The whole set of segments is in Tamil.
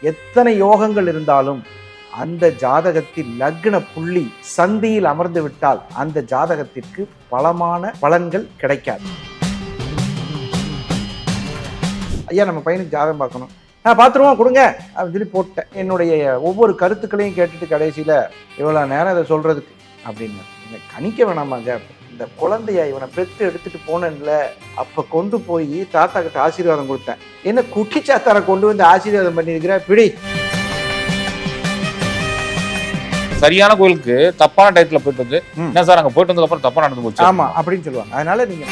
எத்தனை யோகங்கள் இருந்தாலும் அந்த ஜாதகத்தில் லக்ன புள்ளி சந்தியில் அமர்ந்து விட்டால் அந்த ஜாதகத்திற்கு பலமான பலன்கள் கிடைக்காது. ஐயா நம்ம பையனுக்கு ஜாதகம் பார்க்கணும். நான் பார்த்துருவோம் கொடுங்க. அப்படின்னு சொல்லி போட்டேன். என்னுடைய ஒவ்வொரு கருத்துக்களையும் கேட்டுட்டு கடைசியில் இவ்வளோ நேரம் இதை சொல்கிறதுக்கு அப்படின்னு. கணிக்க வேணாமாங்க. இந்த குழந்தைய இவனை பெற்று எடுத்துட்டு போனேன்ல அப்போ கொண்டு போய் தாத்தா கிட்ட ஆசீர்வாதம் கொடுத்தேன். என்ன குட்டி சாத்தாரை கொண்டு வந்து ஆசீர்வாதம் பண்ணியிருக்கிற? பிடி. சரியான கோயிலுக்கு தப்பான டயத்துல போயிட்டு வந்து ம். என்ன சார் அங்க போயிட்டு வந்ததுக்கு அப்புறம் தப்பா நடந்து போச்சு? ஆமா அப்படின்னு சொல்லுவாங்க. அதனால நீங்க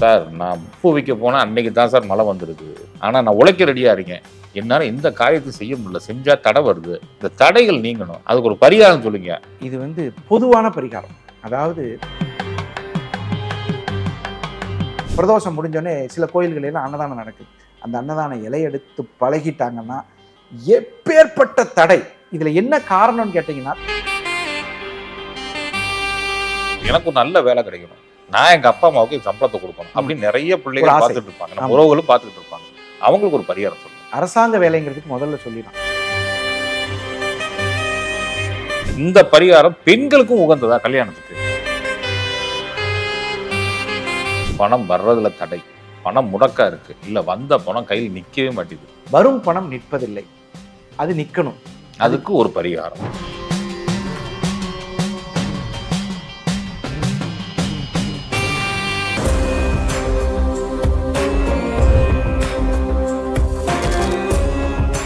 சார் நான் பூ வைக்க போனா அன்னைக்கு தான் சார் மழை வந்துருது. ஆனா நான் உழைக்க ரெடியா இருக்கேன். என்னால எந்த காரியத்தையும் செய்ய முடியல. செஞ்சா தடை வருது. இந்த தடைகள் நீங்கணும். அதுக்கு ஒரு பரிகாரம் சொல்லுங்க. இது வந்து பொதுவான பரிகாரம். அதாவது பிரதோஷம் முடிஞ்சோடனே சில கோயில்கள் எல்லாம் அன்னதானம் நடக்குது. அந்த அன்னதான இலை எடுத்து பழகிட்டாங்கன்னா எப்பேற்பட்ட தடை? இதுல என்ன காரணம்னு கேட்டீங்கன்னா எனக்கு நல்ல வேலை கிடைக்கணும். நான் எங்க அப்பா அம்மாவுக்கு சம்பளத்தை கொடுக்கணும். அப்படின்னு நிறைய பிள்ளைகள். பார்த்துட்டு இருப்பாங்க. உறவுகளும் பார்த்துட்டு இருப்பாங்க. அவங்களுக்கு ஒரு பரிகாரம் சொல்லுங்க. அரசாங்க வேலைங்கிறதுக்கு முதல்ல சொல்லிடலாம். இந்த பரிகாரம் பெண்களுக்கும் உகந்ததா கல்யாணத்துக்கு? பணம் வர்றதுல தடை. பணம் முடக்கா இருக்கு. இல்ல வந்த பணம் கையில் நிக்கவே மாட்டேங்குது. வரும் பணம் நிற்பதில்லை. அது நிக்கணும். அதுக்கு ஒரு பரிகாரம்.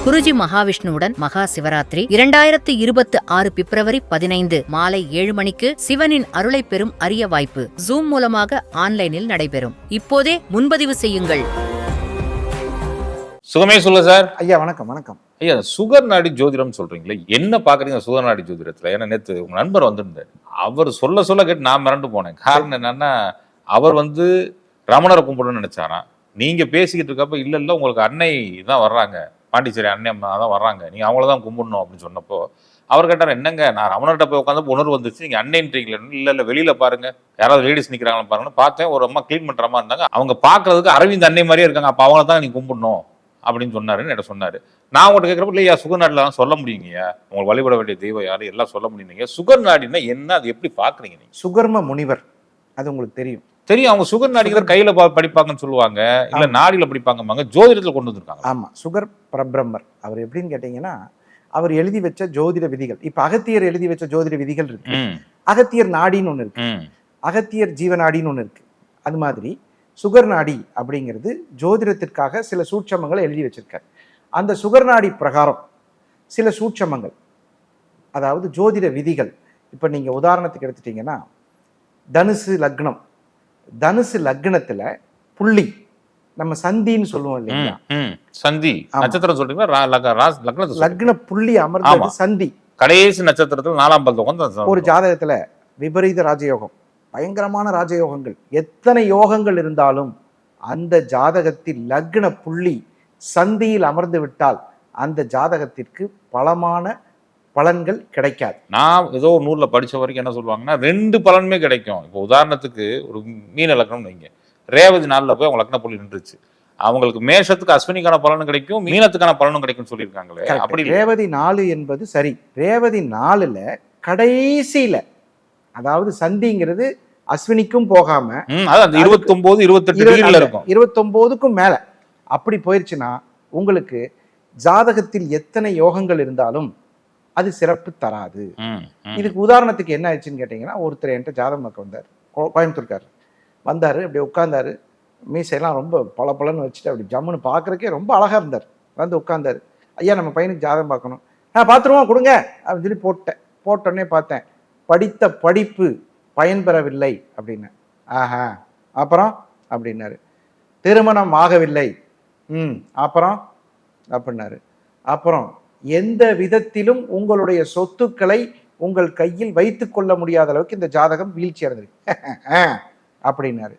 குருஜி மகாவிஷ்ணுவுடன் மகா சிவராத்திரி இரண்டாயிரத்து இருபத்து ஆறு பிப்ரவரி பதினைந்து மாலை ஏழு மணிக்கு சிவனின் அருளை பெறும் அரிய வாய்ப்பு ஜூம் மூலமாக ஆன்லைனில் நடைபெறும். இப்போதே முன்பதிவு செய்யுங்கள். சுகமே சொல்ல சார். ஐயா வணக்கம் வணக்கம். ஐயா சுகர் நாடி ஜோதிடம் சொல்றீங்களே என்ன பாக்குறீங்க சுகர் நாடி ஜோதிடத்துல? ஏன்னா நேத்து உங்க நண்பர் வந்திருந்தார். அவர் சொல்ல சொல்ல கேட்டு நான் மிரண்டு போனேன். காரணம் என்னன்னா அவர் வந்து ரமணரை கும்பிடணும்னு நினைச்சாராம். நீங்க பேசிக்கிட்டு இருக்கப்ப இல்ல இல்ல உங்களுக்கு அன்னை தான் வர்றாங்க. பாண்டிச்சேரி அண்ணன் அம்மா தான் வர்றாங்க. நீங்க அவங்கள தான் கும்பிடணும் அப்படின்னு சொன்னப்போ அவர் கேட்டார் என்னங்க? நான் ரமணர்கிட்ட போய் உட்காந்து உணர்வு வந்துச்சு. நீங்க அண்ணன்றீங்களே இல்ல இல்ல வெளியில பாருங்க. யாராவது லேடிஸ் நிக்கிறாங்களா பாருங்கன்னு பார்த்தேன். ஒரு அம்மா க்ளீன் பண்ற மாதிரி இருந்தாங்க. அவங்க பாக்குறதுக்கு அரவிந்த் அன்னை மாதிரியே இருக்காங்க. அப்ப அவங்கள தான் நீ கும்பிடணும். அப்படின்னு சொன்னாருன்னு என்கிட்ட சொன்னாரு. நான் உங்கள்கிட்ட கேட்குறப்ப இல்லையா சுகர் தான் சொல்ல முடியுங்கய்யா? உங்களுக்கு வழிபட வேண்டிய தெய்வம் யாரும் எல்லாம் சொல்ல முடியுங்க சுகர் நாடினா என்ன? அது எப்படி பாக்குறீங்க நீங்க? சுகர்ம முனிவர். அது உங்களுக்கு தெரியும். தெரியும் அவங்க சுகர் நாடிங்கிறது கையில படிப்பாங்கன்னு சொல்லுவாங்க. இல்ல. நாடியில படிப்பாங்கம்பாங்க. ஜோதிடத்துல கொண்டு வந்திருக்காங்க. ஆமா. சுகர் பரபிரம்மர் அவர் எப்படின்னு கேட்டீங்கன்னா அவர் எழுதி வச்ச ஜோதிட விதிகள். இப்ப அகத்தியர் எழுதி வச்ச ஜோதிட விதிகள் இருக்கு. அகத்தியர் நாடின்னு ஒண்ணு இருக்கு. அகத்தியர் ஜீவநாடின்னு ஒண்ணு இருக்கு. அது மாதிரி சுகர் நாடி அப்படிங்கிறது ஜோதிடத்திற்காக சில சூட்சமங்களை எழுதி வச்சிருக்காரு. அந்த சுகர் நாடி பிரகாரம் சில சூட்சமங்கள் அதாவது ஜோதிட விதிகள். இப்போ நீங்க உதாரணத்துக்கு எடுத்துட்டீங்கன்னா தனுசு லக்னம் தனுசு லக்னத்துல புள்ளி நம்ம சந்தின்னு சொல்லுவோம் இல்லைங்களா. சந்தி. நட்சத்திரம் சொல்றீங்களா? லக்ன புள்ளி அமர்ந்தது. சந்தி கடைசி நட்சத்திரத்துல நாலாம் உட்காந்து ஒரு ஜாதகத்துல விபரீத ராஜயோகம் பயங்கரமான ராஜயோகங்கள் எத்தனை யோகங்கள் இருந்தாலும் அந்த ஜாதகத்தில் லக்ன புள்ளி சந்தியில் அமர்ந்து விட்டால் அந்த ஜாதகத்திற்கு பலமான பலன்கள் கிடைக்காது. நான் ஏதோ நூல்ல படிச்ச வரைக்கும் என்ன சொல்லுவாங்கன்னா ரெண்டு பலனுமே கிடைக்கும். இப்போ உதாரணத்துக்கு ஒரு மீன லக்னம்னு வைங்க. ரேவதி நாள்ல போய் அவங்க லக்ன புள்ளி நின்றுச்சு. அவங்களுக்கு மேஷத்துக்கு அஸ்வினிக்கான பலனும் கிடைக்கும் மீனத்துக்கான பலனும் கிடைக்கும்னு சொல்லியிருக்காங்களே. அப்படி. ரேவதி நாலு என்பது சரி. ரேவதி நாலுல கடைசியில அதாவது சந்திங்கிறது அஸ்வினிக்கும் போகாம அந்த இருபத்தி ஒன்பது இருபத்தெட்டு இருக்கும். இருபத்தொம்போதுக்கும் மேல. அப்படி போயிருச்சுன்னா உங்களுக்கு ஜாதகத்தில் எத்தனை யோகங்கள் இருந்தாலும் அது சிறப்பு தராது. இதுக்கு உதாரணத்துக்கு என்ன ஆயிடுச்சுன்னு கேட்டிங்கன்னா ஒருத்தர் என்கிட்ட ஜாதகம் பார்க்க வந்தார். கோயம்புத்தூர்கார் வந்தார் அப்படி உட்காந்தாரு மீசையெல்லாம் ரொம்ப பல பலன்னு வச்சுட்டு அப்படி ஜம்முன்னு பார்க்கறக்கே ரொம்ப அழகா இருந்தார். வந்து உட்காந்தாரு ஐயா நம்ம பையனுக்கு ஜாதகம் பார்க்கணும். ஆ பார்த்துருவோம் கொடுங்க. அப்படின்னு சொல்லி போட்டேன். போட்டோடனே பார்த்தேன் படித்த படிப்பு பயன் பெறவில்லை அப்படின்னு. ஆஹா அப்புறம்? அப்படின்னாரு. திருமணம் ஆகவில்லை. ம் அப்புறம்? அப்படின்னாரு. அப்புறம்? எந்த விதத்திலும் உங்களுடைய சொத்துக்களை உங்கள் கையில் வைத்து கொள்ள முடியாத அளவுக்கு இந்த ஜாதகம் வீழ்ச்சி அடைஞ்சிருக்கு. அப்படின்னாரு.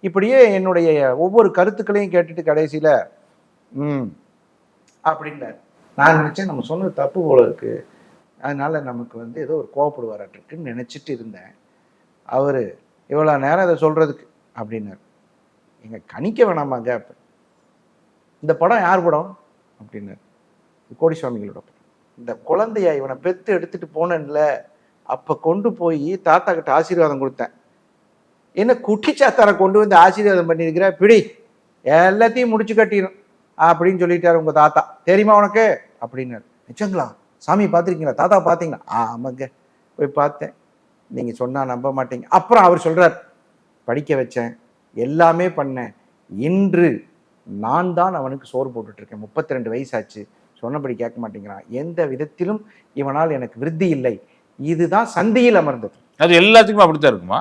இப்படியே என்னுடைய ஒவ்வொரு கருத்துக்களையும் கேட்டுட்டு கடைசியில ம் அப்படின்னாரு. நான் நினைச்சேன் நம்ம சொன்னது தப்பு போல இருக்கு. அதனால நமக்கு வந்து ஏதோ ஒரு கோவப்படுவாராட்டிருக்குன்னு நினைச்சிட்டு இருந்தேன். அவர் இவ்வளோ நேரம் இதை சொல்றதுக்கு அப்படின்னாரு. எங்க கணிக்க வேணாமாங்க. அப்ப இந்த படம் யார் படம்? அப்படின்னாரு. கோடி சுவாமிகளோட இந்த குழந்தைய இவனை பெத்து எடுத்துட்டு போனேன்ல அப்போ கொண்டு போய் தாத்தா கிட்ட ஆசீர்வாதம் கொடுத்தேன். என்ன குட்டிச்சாத்தாரை கொண்டு வந்து ஆசீர்வாதம் பண்ணியிருக்கிற? பிடி எல்லாத்தையும் முடிச்சு கட்டிடும் அப்படின்னு சொல்லிட்டாரு உங்கள் தாத்தா. தெரியுமா உனக்கு? அப்படின்னாரு. நிச்சங்களா சாமி பார்த்துருக்கீங்களா? தாத்தா பார்த்தீங்களா? ஆ ஆமாங்க. போய் பார்த்தேன். நீங்கள் சொன்னால் நம்ப மாட்டீங்க. அப்புறம் அவர் சொல்கிறார் படிக்க வச்சேன் எல்லாமே பண்ணேன். இன்று நான் தான் அவனுக்கு சோறு போட்டுட்ருக்கேன் முப்பத்தி ரெண்டு வயசாச்சு. சொன்னபடி கேட்க மாட்டேங்கிறான். எந்த விதத்திலும் இவனால் எனக்கு விருத்தி இல்லை. இதுதான் சந்தியில் அமர்ந்தது. அது எல்லாத்துக்குமே அப்படித்தான் இருக்குமா?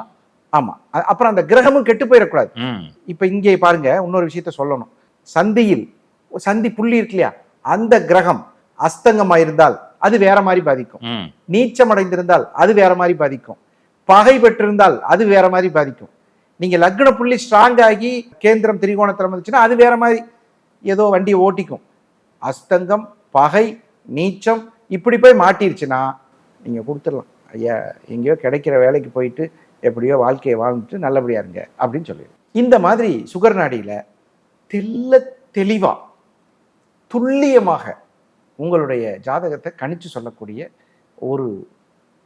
ஆமா. அப்புறம் அந்த கிரகமும் கெட்டு போயிடக்கூடாது. இப்ப இங்கே பாருங்க இன்னொரு விஷயத்த சொல்லணும். சந்தியில் சந்தி புள்ளி இருக்கு இல்லையா? அந்த கிரகம் அஸ்தங்கமாயிருந்தால் அது வேற மாதிரி பாதிக்கும். நீச்சம் அடைந்திருந்தால் அது வேற மாதிரி பாதிக்கும். பகை பெற்றிருந்தால் அது வேற மாதிரி பாதிக்கும். நீங்க லக்ன புள்ளி ஸ்ட்ராங் ஆகி கேந்திரம் திரிகோணத்தில் வந்துச்சுன்னா அது வேற மாதிரி ஏதோ வண்டியை ஓட்டிக்கும். அஸ்தங்கம் பகை நீச்சம் இப்படி போய் மாட்டிருச்சுன்னா நீங்கள் கொடுத்துடலாம். ஐயா எங்கேயோ கிடைக்கிற வேலைக்கு போயிட்டு எப்படியோ வாழ்க்கையை வாழ்ந்துட்டு நல்லபடியாக இருங்க அப்படின்னு சொல்லிடு இந்த மாதிரி சுகர் நாடியில் தெல்ல தெளிவாக துல்லியமாக உங்களுடைய ஜாதகத்தை கணிச்சு சொல்லக்கூடிய ஒரு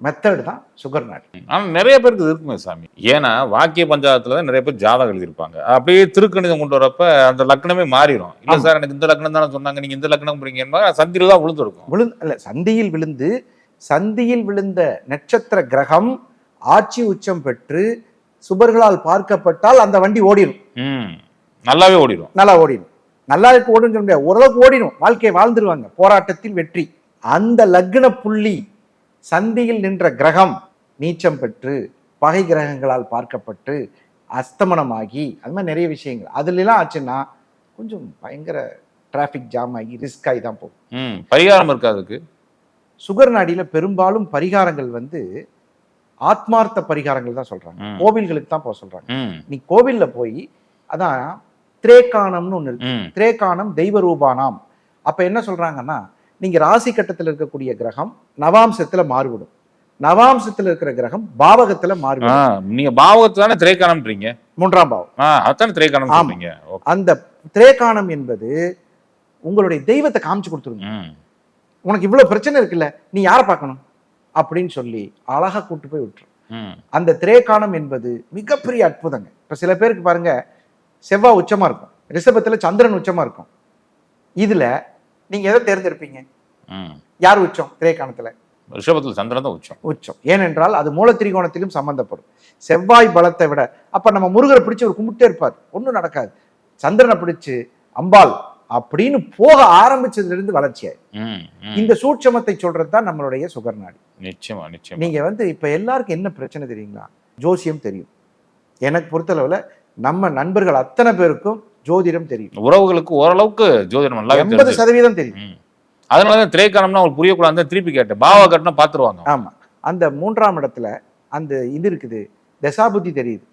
மெத்தட் தான் சுகர் நாடி ஆனா நிறைய பேருக்கு இது இருக்குமே சாமி. ஏன்னா வாக்கிய பஞ்சாயத்துல தான் நிறைய பேர் ஜாதகம் எழுதியிருப்பாங்க. அப்படியே திருக்கணிதம் கொண்டு வரப்ப அந்த லக்னமே மாறிடும் இல்ல. சார் எனக்கு இந்த லக்னம் தானே சொன்னாங்க நீங்க இந்த லக்னம் போறீங்க சந்தில தான் விழுந்திருக்கும். விழுந்து இல்ல சந்தியில் விழுந்து சந்தியில் விழுந்த நட்சத்திர கிரகம் ஆட்சி உச்சம் பெற்று சுபர்களால் பார்க்கப்பட்டால் அந்த வண்டி ஓடிடும் நல்லாவே ஓடிடும் நல்லா ஓடிடும் நல்லா இருக்கு ஓடுன்னு சொல்ல முடியாது. ஓரளவுக்கு ஓடிடும் வாழ்க்கையை வாழ்ந்துருவாங்க. போராட்டத்தில் வெற்றி. அந்த லக்ன புள்ளி சந்தியில் நின்ற கிரகம் நீச்சம் பெற்று பகை கிரகங்களால் பார்க்கப்பட்டு அஸ்தமனமாகி அது மாதிரி நிறைய விஷயங்கள். அதுலலாம் ஆச்சுன்னா கொஞ்சம் பயங்கர டிராஃபிக் ஜாம் ஆகி ரிஸ்க் ஆகி தான் போகும். பரிகாரம் இருக்கு அதுக்கு? சுகர் நாடியில பெரும்பாலும் பரிகாரங்கள் வந்து ஆத்மார்த்த பரிகாரங்கள் தான் சொல்றாங்க. ம். கோவில்களுக்கு தான் போக சொல்றாங்க. ம். நீ கோவில்ல போய் அதான் திரேக்கானம்னு ஒண்ணு இருக்கு. திரேக்கானம் தெய்வ ரூபானாம் அப்ப என்ன சொல்றாங்கன்னா நீங்க ராசி கட்டத்துல இருக்கக்கூடிய கிரகம் நவாம்சத்துல மாறுபடும். நவாம்சத்துல இருக்கிற கிரகம் பாவகத்துல மாறுபடும். நீங்க பாவகத்தை தானே திரைக்காணம்ன்றீங்க? மூன்றாம் பாவம். அதானே திரைக்காணம். அந்த திரேக்கானம் என்பது உங்களுடைய தெய்வத்தை காமிச்சு கொடுத்துருங்க. உனக்கு இவ்வளவு பிரச்சனை இருக்குல்ல நீ யாரை பார்க்கணும்? அப்படின்னு சொல்லி அழகா கூட்டு போய் விட்டுரு. ம். அந்த திரேக்கானம் என்பது மிகப்பெரிய அற்புதங்க. இப்ப சில பேருக்கு பாருங்க செவ்வாய் உச்சமா இருக்கும். ரிஷபத்துல சந்திரன் உச்சமா இருக்கும். இதுல நீங்க எதை தேர்ந்தெடுப்பீங்க? யார் உச்சம்? திரேக்கானத்துல ரிஷபத்தில் சந்திரன் தான் உச்சம். உச்சம். ஏனென்றால் அது மூல திரிகோணத்திலும் சம்பந்தப்படும். செவ்வாய் பலத்தை விட அப்ப நம்ம முருகரை பிடிச்சு ஒரு கும்பிட்டே இருப்பார். ஒண்ணும் நடக்காது. சந்திரனை பிடிச்சு அம்பாள் அப்படின்னு போக ஆரம்பிச்சதுல இருந்து வளர்ச்சியாய். இந்த சூட்சமத்தை சொல்றது தான் நம்மளுடைய சுகர் நாடி நிச்சயமா நிச்சயமா. நீங்க வந்து இப்ப எல்லாருக்கும் என்ன பிரச்சனை தெரியுங்களா? ஜோசியம் தெரியும். எனக்கு பொறுத்தளவுல நம்ம நண்பர்கள் அத்தனை பேருக்கும் ஜோதிடம் தெரியும். உறவுகளுக்கு ஓரளவுக்கு ஜோதிடம் நல்லாவே எண்பது சதவீதம் தெரியும். ம். அதனாலதான் திரைக்காணம்னா அவங்களுக்கு புரியக்கூடாது திருப்பி கேட்டேன். பாவா கட்டினா பாத்துருவாங்க. ஆமா. அந்த மூன்றாம் இடத்துல அந்த இது இருக்குது. தசாபுத்தி தெரியுது.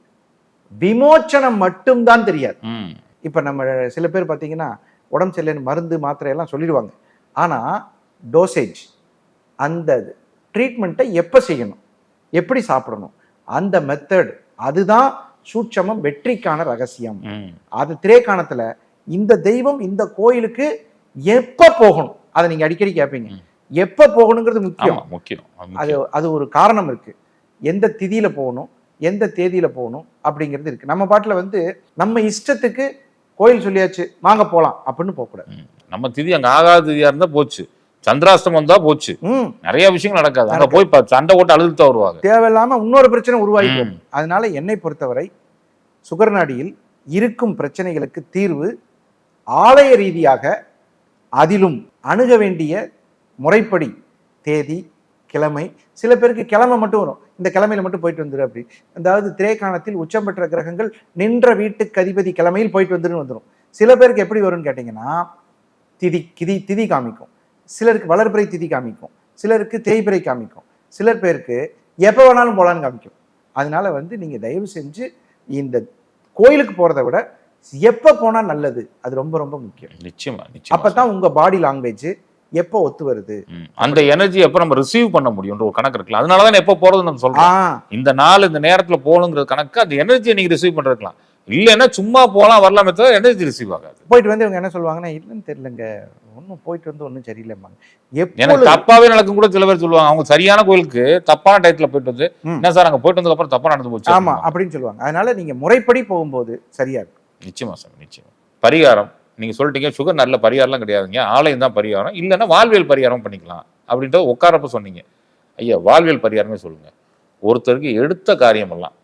விமோச்சனம் மட்டும்தான் தெரியாது. இப்ப நம்ம சில பேர் பார்த்தீங்கன்னா உடம்பு சரியில்லைன்னு மருந்து மாத்திரை எல்லாம் சொல்லிடுவாங்க. ஆனா டோசேஜ் அந்த ட்ரீட்மெண்ட்டை எப்போ செய்யணும்? எப்படி சாப்பிடணும்? அந்த மெத்தட் அதுதான் சூட்சமம் வெற்றிக்கான ரகசியம். அது திரேக்காணத்துல இந்த தெய்வம் இந்த கோயிலுக்கு எப்ப போகணும்? அதை நீங்க அடிக்கடி கேட்பீங்க. எப்ப போகணுங்கிறது முக்கியம். முக்கியம். அது அது ஒரு காரணம் இருக்கு. எந்த திதியில போகணும்? எந்த தேதியில போகணும்? அப்படிங்கிறது இருக்கு. நம்ம பாட்டுல வந்து நம்ம இஷ்டத்துக்கு கோயில் சொல்லியாச்சு வாங்க போலாம் அப்படின்னு போகக்கூடாது. நம்ம திதி அங்க ஆகாத திதியா இருந்தா போச்சு. சந்திராஷ்டமம் வந்தா போச்சு. நிறைய விஷயங்கள் நடக்காது. அங்க போய் சண்டை போட்டு அழுது தான் வருவாங்க. தேவையில்லாம இன்னொரு பிரச்சனை உருவாகி அதனால என்னை பொறுத்தவரை சுகர் நாடியில் இருக்கும் பிரச்சனைகளுக்கு தீர்வு ஆலய ரீதியாக அதிலும் அணுக வேண்டிய முறைப்படி தேதி கிழமை. சில பேருக்கு கிழமை மட்டும் வரும். இந்த கிழமையில மட்டும் போயிட்டு வந்துரு அப்படி. அதாவது திரைக்காணத்தில் உச்சம் பெற்ற கிரகங்கள் நின்ற வீட்டுக்கு அதிபதி கிழமையில் போயிட்டு வந்துருன்னு வந்துடும் சில பேருக்கு எப்படி வரும்னு கேட்டிங்கன்னா திதி கிதி திதி காமிக்கும். சிலருக்கு வளர்பிறை திதி காமிக்கும். சிலருக்கு தேய்பிறை காமிக்கும். சிலர் பேருக்கு எப்போ வேணாலும் போகலான்னு காமிக்கும். அதனால வந்து நீங்க தயவு செஞ்சு இந்த கோயிலுக்கு போறதை விட எப்போ போனா நல்லது அது ரொம்ப ரொம்ப முக்கியம். நிச்சயமா நிச்சயமா. அப்பதான் உங்க பாடி லாங்குவேஜ் எப்போ ஒத்து வருது. அந்த எனர்ஜி எப்ப நம்ம ரிசீவ் பண்ண முடியும்ன்ற ஒரு கணக்கு இருக்குல்ல. அதனாலதான் எப்ப போறது நம்ம ஆ. சொல்றோம் இந்த நாள் இந்த நேரத்துல போகணுங்கிற கணக்கு அந்த எனர்ஜியை நீங்க ரிசீவ் பண்றதுக்கலாம் இல்லைன்னா சும்மா போலாம் வரலாமே தவிர எனர்ஜி ரிசீவ் ஆகாது போயிட்டு வந்து இவங்க என்ன சொல்லுவாங்கன்னா இல்லைன்னு தெரியலங்க. ஒன்றும் போயிட்டு வந்து ஒன்றும் சரியில்லைம்பாங்க. எனக்கு தப்பாவே நடக்கும் கூட சில பேர் சொல்லுவாங்க. அவங்க சரியான கோயிலுக்கு தப்பான டயத்துல போயிட்டு வந்து. என்ன சார் அங்க போயிட்டு வந்ததுக்கு அப்புறம் தப்பா நடந்து போச்சு ஆமா. அப்படின்னு சொல்லுவாங்க. அதனால நீங்க முறைப்படி போகும்போது சரியா இருக்கும். நிச்சயமா சார் நிச்சயமா. பரிகாரம். நீங்க சொல்லிட்டீங்க சுகர் நல்ல பரிகாரம்லாம் கிடையாதுங்க. ஆலயம் தான் பரிகாரம். இல்லைன்னா வாழ்வியல் பரிகாரம் பண்ணிக்கலாம் அப்படின்றத உட்காரப்ப சொன்னீங்க. ஐயா வாழ்வியல் பரிகாரமே சொல்லுங்க. ஒருத்தருக்கு எடுத்த காரியமெல்லாம்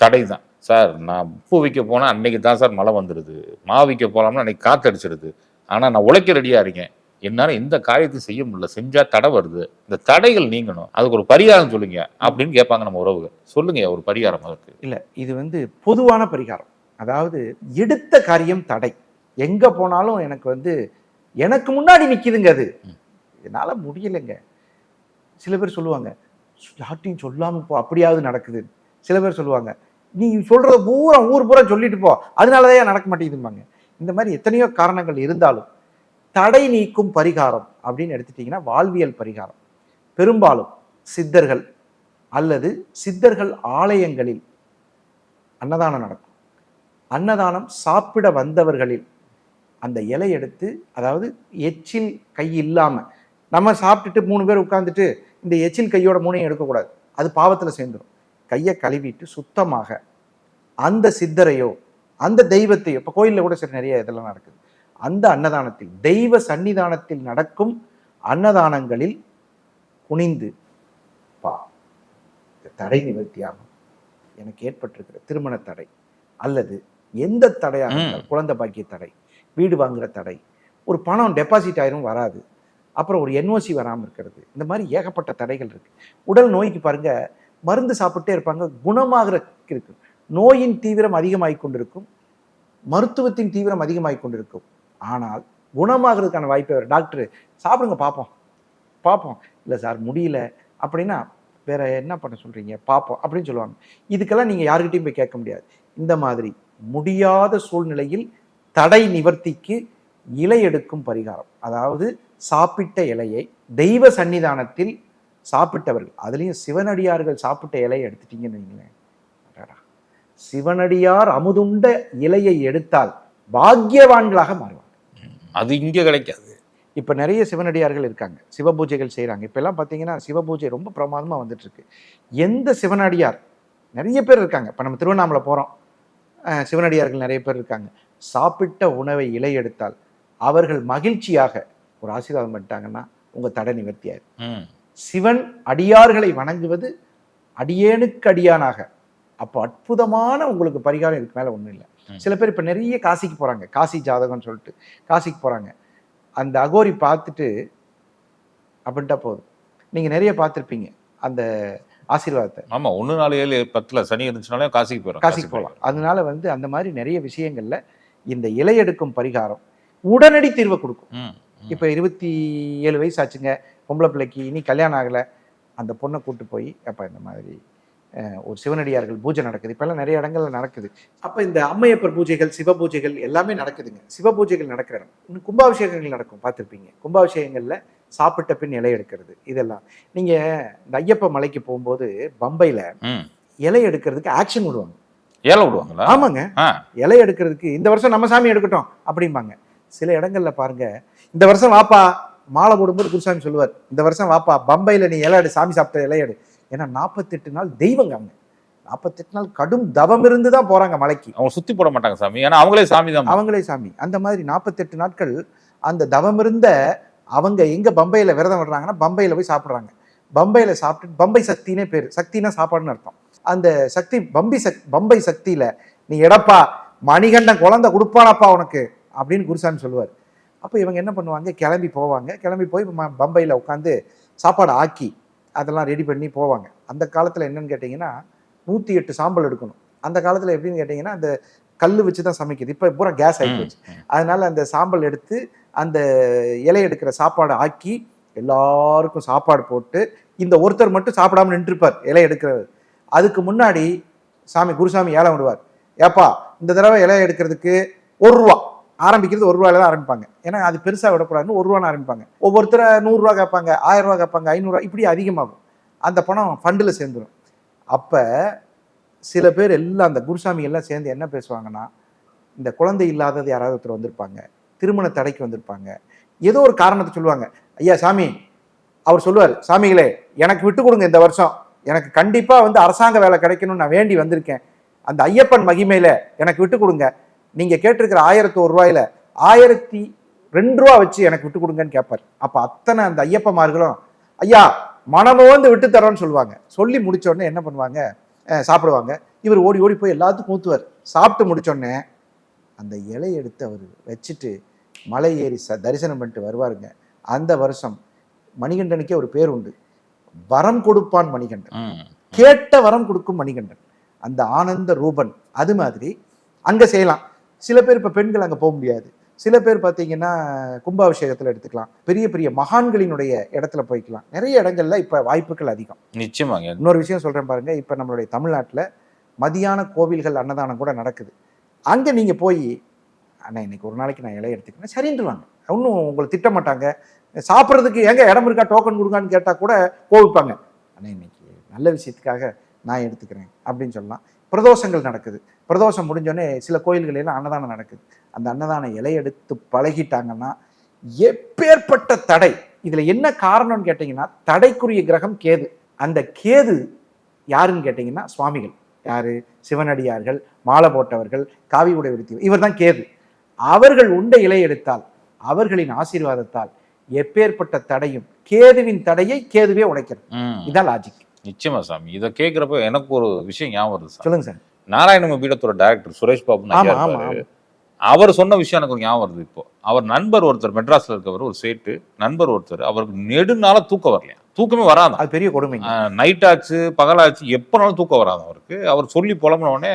தடை தான் சார் நான் பூ விற்க போனா அன்னைக்கு தான் சார் மழை வந்துடுது மாவு விற்க போலாம்னா அன்னைக்கு காத்தடிச்சிடுது ஆனா நான் உழைக்க ரெடியா இருக்கேன். என்னால எந்த காரியத்தையும் செய்ய முடியல. செஞ்சா தடை வருது. இந்த தடைகள் நீங்கணும். அதுக்கு ஒரு பரிகாரம் சொல்லுங்க அப்படின்னு கேட்பாங்க நம்ம உறவுகள். சொல்லுங்க ஒரு பரிகாரம் அதுக்கு இல்ல இது வந்து பொதுவான பரிகாரம். அதாவது எடுத்த காரியம் தடை. எங்க போனாலும் எனக்கு வந்து எனக்கு முன்னாடி நிக்குதுங்க அது. என்னால முடியலைங்க. சில பேர் சொல்லுவாங்க யார்ட்டையும் சொல்லாம போ அப்படியாவது நடக்குது. சில பேர் சொல்லுவாங்க நீ சொல்கிறத பூரா ஊர் பூரா சொல்லிட்டு போ. அதனாலதான் நடக்க மாட்டேங்குதும்பாங்க. இந்த மாதிரி எத்தனையோ காரணங்கள் இருந்தாலும் தடை நீக்கும் பரிகாரம் அப்படின்னு எடுத்துட்டிங்கன்னா வாழ்வியல் பரிகாரம். பெரும்பாலும் சித்தர்கள் அல்லது சித்தர்கள் ஆலயங்களில் அன்னதானம் நடக்கும். அன்னதானம் சாப்பிட வந்தவர்களில் அந்த இலை எடுத்து அதாவது எச்சில் கை இல்லாமல் நம்ம சாப்பிட்டுட்டு மூணு பேர் உட்காந்துட்டு இந்த எச்சில் கையோட மூணையும் எடுக்கக்கூடாது. அது பாவத்தில் சேர்ந்துடும் கையை கழுவிட்டு சுத்தமாக அந்த சித்தரையோ அந்த தெய்வத்தையோ இப்போ கோயிலில் கூட சரி நிறைய இதெல்லாம் நடக்குது. அந்த அன்னதானத்தில் தெய்வ சன்னிதானத்தில் நடக்கும் அன்னதானங்களில் குனிந்து பா. தடை நிவர்த்தியாகும். எனக்கு ஏற்பட்டிருக்கிற திருமண தடை அல்லது எந்த தடையாக ம். இருந்தாலும், குழந்தை பாக்கிய தடை வீடு வாங்குற தடை ஒரு பணம் டெபாசிட் ஆயிரும் வராது. அப்புறம் ஒரு என்ஓசி வராமல் இருக்கிறது. இந்த மாதிரி ஏகப்பட்ட தடைகள் இருக்கு. உடல் நோய்க்கு பாருங்க மருந்து சாப்பிட்டே இருப்பாங்க குணமாகிற இருக்கு. நோயின் தீவிரம் அதிகமாகி கொண்டிருக்கும் மருத்துவத்தின் தீவிரம் அதிகமாகி கொண்டிருக்கும். ஆனால் குணமாகிறதுக்கான வாய்ப்பே வரும் டாக்டர் சாப்பிடுங்க பார்ப்போம் பார்ப்போம் இல்லை சார் முடியல. அப்படின்னா வேற என்ன பண்ண சொல்கிறீங்க பார்ப்போம் அப்படின்னு சொல்லுவாங்க. இதுக்கெல்லாம் நீங்கள் யாருக்கிட்டையும் போய் கேட்க முடியாது. இந்த மாதிரி முடியாத சூழ்நிலையில் தடை நிவர்த்திக்கு இலை எடுக்கும் பரிகாரம். அதாவது சாப்பிட்ட இலையை தெய்வ சன்னிதானத்தில் சாப்பிட்டவர்கள். அதுலேயும் சிவனடியார்கள் சாப்பிட்ட இலையை எடுத்துட்டீங்கன்னு வைங்களேன். சிவனடியார் அமுதுண்ட இலையை எடுத்தால் பாக்கியவான்களாக மாறுவாங்க. அது இங்க கிடைக்காது. இப்போ நிறைய சிவனடியார்கள் இருக்காங்க. சிவபூஜைகள் செய்கிறாங்க இப்போல்லாம் பார்த்தீங்கன்னா சிவபூஜை ரொம்ப பிரமாதமாக வந்துட்டு இருக்கு எந்த சிவனடியார்? நிறைய பேர் இருக்காங்க. இப்போ நம்ம திருவண்ணாமலை போகிறோம் சிவனடியார்கள் நிறைய பேர் இருக்காங்க. சாப்பிட்ட உணவை இலை எடுத்தால் அவர்கள் மகிழ்ச்சியாக ஒரு ஆசீர்வாதம் பண்ணிட்டாங்கன்னா உங்கள் தடை நிவர்த்தி ஆயிரும் ம். சிவன் அடியார்களை வணங்குவது அடியேனுக்கு அடியானாக. அப்போ அற்புதமான உங்களுக்கு பரிகாரம் இதுக்கு மேலே ஒன்றும் இல்லை. சில பேர் இப்போ நிறைய காசிக்கு போகிறாங்க காசி ஜாதகம்னு சொல்லிட்டு காசிக்கு போகிறாங்க அந்த அகோரி பார்த்துட்டு அப்படின்ட்டா போதும். நீங்கள் நிறைய பார்த்துருப்பீங்க அந்த ஆசீர்வாதத்தை. ஆமா ஒண்ணு நாலு ஏழு பத்துல சனி இருந்துச்சுனாலே காசிக்கு போயிடும் காசிக்கு போகலாம். அதனால வந்து அந்த மாதிரி நிறைய விஷயங்கள்ல இந்த இலை எடுக்கும் பரிகாரம் உடனடி தீர்வை கொடுக்கும். இப்போ இருபத்தி ஏழு வயசு ஆச்சுங்க. பொம்பளை பிள்ளைக்கு இனி கல்யாணம் ஆகலை. அந்த பொண்ணை கூட்டு போய் அப்போ இந்த மாதிரி ஒரு சிவனடியார்கள் பூஜை நடக்குது. இப்போல்லாம் நிறைய இடங்கள்ல நடக்குது. அப்போ இந்த அம்மையப்பர் பூஜைகள் சிவ பூஜைகள் எல்லாமே நடக்குதுங்க. சிவ பூஜைகள் நடக்கிற இடம். இன்னும் கும்பாபிஷேகங்கள் நடக்கும் பார்த்துருப்பீங்க. கும்பாபிஷேகங்களில் சாப்பிட்ட பின் இலை எடுக்கிறது இதெல்லாம். நீங்கள் இந்த ஐயப்ப மலைக்கு போகும்போது பம்பையில். இலை எடுக்கிறதுக்கு ஆக்ஷன் விடுவாங்க. ஏழை விடுவாங்களா? ஆமாங்க. இலை எடுக்கிறதுக்கு இந்த வருஷம் நம்ம சாமி எடுக்கட்டும் அப்படிம்பாங்க. சில இடங்கள்ல பாருங்க இந்த வருஷம் வாப்பா மாலை போடும்போது குருசாமி சொல்லுவார் இந்த வருஷம் வாப்பா பம்பையில நீ இலை எடு சாமி சாப்பிட்ட இலை எடு ஏன்னா நாற்பத்தெட்டு நாள் தெய்வங்க அவங்க. நாற்பத்தெட்டு நாள் கடும் தவம் இருந்து தான் போறாங்க மலைக்கு. அவங்க சுத்தி போட மாட்டாங்க சாமி. ஏன்னா அவங்களே சாமி தான். அவங்களே சாமி. அந்த மாதிரி நாற்பத்தெட்டு நாட்கள் அந்த தவம் இருந்த அவங்க எங்க பம்பையில விரதம் விடுறாங்கன்னா பம்பையில போய் சாப்பிடுறாங்க. பம்பையில சாப்பிட்டு பம்பை சக்தினே பேர். சக்தினா சாப்பாடுன்னு அர்த்தம். அந்த சக்தி பம்பி சக் பம்பை சக்தியில நீ எடப்பா மணிகண்டன் குழந்தை கொடுப்பானாப்பா உனக்கு அப்படின்னு குருசாமி சொல்லுவார். அப்போ இவங்க என்ன பண்ணுவாங்க? கிளம்பி போவாங்க. கிளம்பி போய் பம்பையில உட்காந்து சாப்பாடு ஆக்கி அதெல்லாம் ரெடி பண்ணி போவாங்க. அந்த காலத்துல என்னன்னு கேட்டிங்கன்னா நூற்றி எட்டு சாம்பல் எடுக்கணும். அந்த காலத்துல எப்படின்னு கேட்டிங்கன்னா அந்த கல் வச்சு தான் சமைக்குது. இப்போ பூரா கேஸ் ஆகி போச்சு. அதனால அந்த சாம்பல் எடுத்து அந்த இலை எடுக்கிற சாப்பாடு ஆக்கி எல்லாருக்கும் சாப்பாடு போட்டு இந்த ஒருத்தர் மட்டும் சாப்பிடாம நின்றுப்பார் இலை எடுக்கிறவர் அதுக்கு முன்னாடி சாமி குருசாமி ஏலம் விடுவார். ஏப்பா இந்த தடவை இலை எடுக்கிறதுக்கு ஒரு ரூபா. ஆரம்பிக்கிறது ஒரு ரூபாயில தான் ஆரம்பிப்பாங்க. ஏன்னா அது பெருசாக விடக்கூடாதுன்னு ஒரு ரூபான்னு ஆரம்பிப்பாங்க. ஒவ்வொருத்தரை நூறுரூவா கேட்பாங்க ஆயிரம் ரூபா கேட்பாங்க ஐநூறுரூவா இப்படி அதிகமாகும். அந்த பணம் ஃபண்டில் சேர்ந்துடும் அப்போ சில பேர் எல்லாம் அந்த குருசாமி எல்லாம் சேர்ந்து என்ன பேசுவாங்கன்னா இந்த குழந்தை இல்லாதது யாராவது ஒருத்தர் வந்திருப்பாங்க திருமண தடைக்கு வந்திருப்பாங்க. ஏதோ ஒரு காரணத்தை சொல்லுவாங்க. ஐயா சாமி அவர் சொல்லுவார் சாமிகளே எனக்கு விட்டு கொடுங்க இந்த வருஷம். எனக்கு கண்டிப்பாக வந்து அரசாங்க வேலை கிடைக்கணும்னு நான் வேண்டி வந்திருக்கேன். அந்த ஐயப்பன் மகிமையில் எனக்கு விட்டு கொடுங்க. நீங்க கேட்டிருக்கிற ஆயிரத்தி ஒரு ரூபாயில ஆயிரத்தி ரெண்டு ரூபா வச்சு எனக்கு விட்டு கொடுங்கன்னு கேட்பார். அப்ப அத்தனை அந்த ஐயப்பமார்களும் ஐயா மனமோந்து விட்டு தரோன்னு சொல்லுவாங்க. சொல்லி முடிச்ச உடனே என்ன பண்ணுவாங்க? சாப்பிடுவாங்க. இவர் ஓடி ஓடி போய் எல்லாத்துக்கும் ஊத்துவார். சாப்பிட்டு முடிச்ச உடனே அந்த இலையை எடுத்து அவர் வச்சுட்டு மலை ஏறி ச தரிசனம் பண்ணிட்டு வருவாருங்க. அந்த வருஷம் மணிகண்டனுக்கே ஒரு பேர் உண்டு. வரம் கொடுப்பான் மணிகண்டன். கேட்ட வரம் கொடுக்கும் மணிகண்டன். அந்த ஆனந்த ரூபன் அது மாதிரி அங்க செய்யலாம். சில பேர் இப்ப பெண்கள் அங்க போக முடியாது. சில பேர் பார்த்தீங்கன்னா கும்பாபிஷேகத்துல எடுத்துக்கலாம். பெரிய பெரிய மகான்களினுடைய இடத்துல போய்க்கலாம். நிறைய இடங்கள்ல இப்ப வாய்ப்புகள் அதிகம். நிச்சயமாங்க. இன்னொரு விஷயம் சொல்றேன் பாருங்க. இப்ப நம்மளுடைய தமிழ்நாட்டுல மதியான கோவில்கள் அன்னதானம் கூட நடக்குது. அங்க நீங்க போய் அண்ணா இன்னைக்கு ஒரு நாளைக்கு நான் இலையை எடுத்துக்கிறேன். சரின்றுவாங்க. ஒன்றும் உங்களை திட்ட மாட்டாங்க. சாப்பிட்றதுக்கு எங்க இடம் இருக்கா? டோக்கன் கொடுக்கான்னு கேட்டா கூட கோவிப்பாங்க. அண்ணா இன்னைக்கு நல்ல விஷயத்துக்காக நான் எடுத்துக்கிறேன். அப்படின்னு சொல்லலாம். பிரதோஷங்கள் நடக்குது. பிரதோஷம் முடிஞ்சோடனே சில கோயில்கள் எல்லாம் அன்னதானம் நடக்குது. அந்த அன்னதானம் இலை எடுத்து பழகிட்டாங்கன்னா எப்பேற்பட்ட தடை? இதுல என்ன காரணம்னு கேட்டீங்கன்னா தடைக்குரிய கிரகம் கேது. அந்த கேது யாருன்னு கேட்டீங்கன்னா சுவாமிகள். யாரு? சிவனடியார்கள் மாலை போட்டவர்கள் காவி உடை உடுத்தி இவர் தான் கேது. அவர்கள் உண்ட இலை எடுத்தால் அவர்களின் ஆசீர்வாதத்தால் எப்பேற்பட்ட தடையும் கேதுவின் தடையை கேதுவே உடைக்கிறது. இதான் லாஜிக் நிச்சயமா சாமி. இதை கேட்குறப்ப எனக்கு ஒரு விஷயம் ஞாபகம் வருது சார் சொல்லுங்க சார் நாராயண பீடத்தோட டைரக்டர் சுரேஷ் பாபு. அவர் சொன்ன விஷயம் எனக்கு ஒரு ஞாபகம் வருது இப்போ. அவர் நண்பர் ஒருத்தர் மெட்ராஸ்ல இருக்கவர் ஒரு சேட்டு நண்பர் ஒருத்தர் அவருக்கு நெடுநாள தூக்கம் வரலையா தூக்கமே வராதான் அது பெரிய கொடுமைங்க. நைட் ஆச்சு பகலாச்சு எப்பனாலும் தூக்கம் வராது அவருக்கு. அவர் சொல்லி புலம்புன உடனே